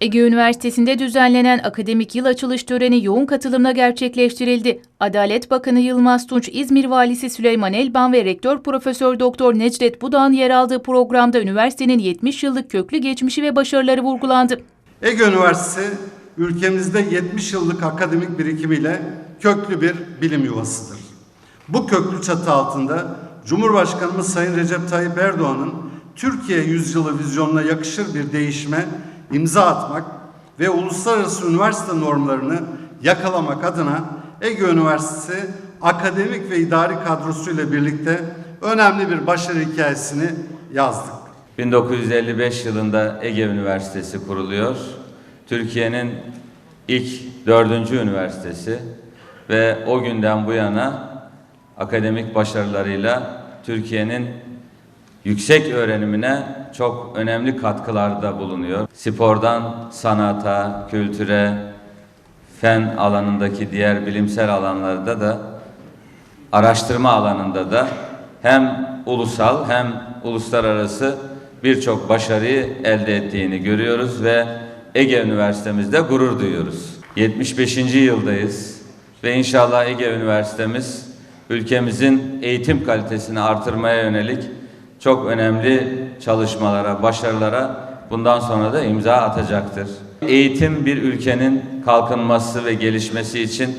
Ege Üniversitesi'nde düzenlenen akademik yıl açılış töreni yoğun katılımla gerçekleştirildi. Adalet Bakanı Yılmaz Tunç, İzmir Valisi Süleyman Elban ve Rektör Profesör Doktor Necdet Budağ'ın yer aldığı programda üniversitenin 70 yıllık köklü geçmişi ve başarıları vurgulandı. Ege Üniversitesi ülkemizde 70 yıllık akademik birikimiyle köklü bir bilim yuvasıdır. Bu köklü çatı altında Cumhurbaşkanımız Sayın Recep Tayyip Erdoğan'ın Türkiye yüzyılı vizyonuna yakışır bir değişime imza atmak ve uluslararası üniversite normlarını yakalamak adına Ege Üniversitesi akademik ve idari kadrosuyla birlikte önemli bir başarı hikayesini yazdık. 1955 yılında Ege Üniversitesi kuruluyor. Türkiye'nin ilk dördüncü üniversitesi ve o günden bu yana akademik başarılarıyla Türkiye'nin yüksek öğrenimine çok önemli katkılarda bulunuyor. Spordan sanata, kültüre, fen alanındaki diğer bilimsel alanlarda da araştırma alanında da hem ulusal hem uluslararası birçok başarıyı elde ettiğini görüyoruz ve Ege Üniversitemizde gurur duyuyoruz. 75. yıldayız ve inşallah Ege Üniversitemiz ülkemizin eğitim kalitesini artırmaya yönelik çok önemli çalışmalara, başarılara bundan sonra da imza atacaktır. Eğitim bir ülkenin kalkınması ve gelişmesi için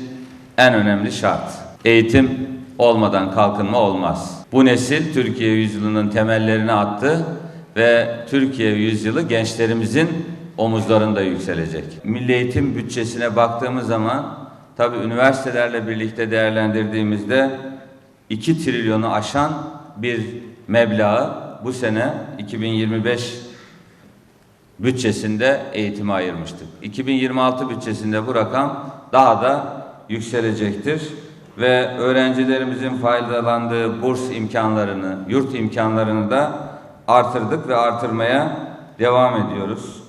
en önemli şart. Eğitim olmadan kalkınma olmaz. Bu nesil Türkiye yüzyılının temellerini attı ve Türkiye yüzyılı gençlerimizin omuzlarında yükselecek. Milli eğitim bütçesine baktığımız zaman tabii üniversitelerle birlikte değerlendirdiğimizde 2 trilyonu aşan bir meblağı bu sene 2025 bütçesinde eğitime ayırmıştık. 2026 bütçesinde bu rakam daha da yükselecektir ve öğrencilerimizin faydalandığı burs imkanlarını, yurt imkanlarını da artırdık ve artırmaya devam ediyoruz.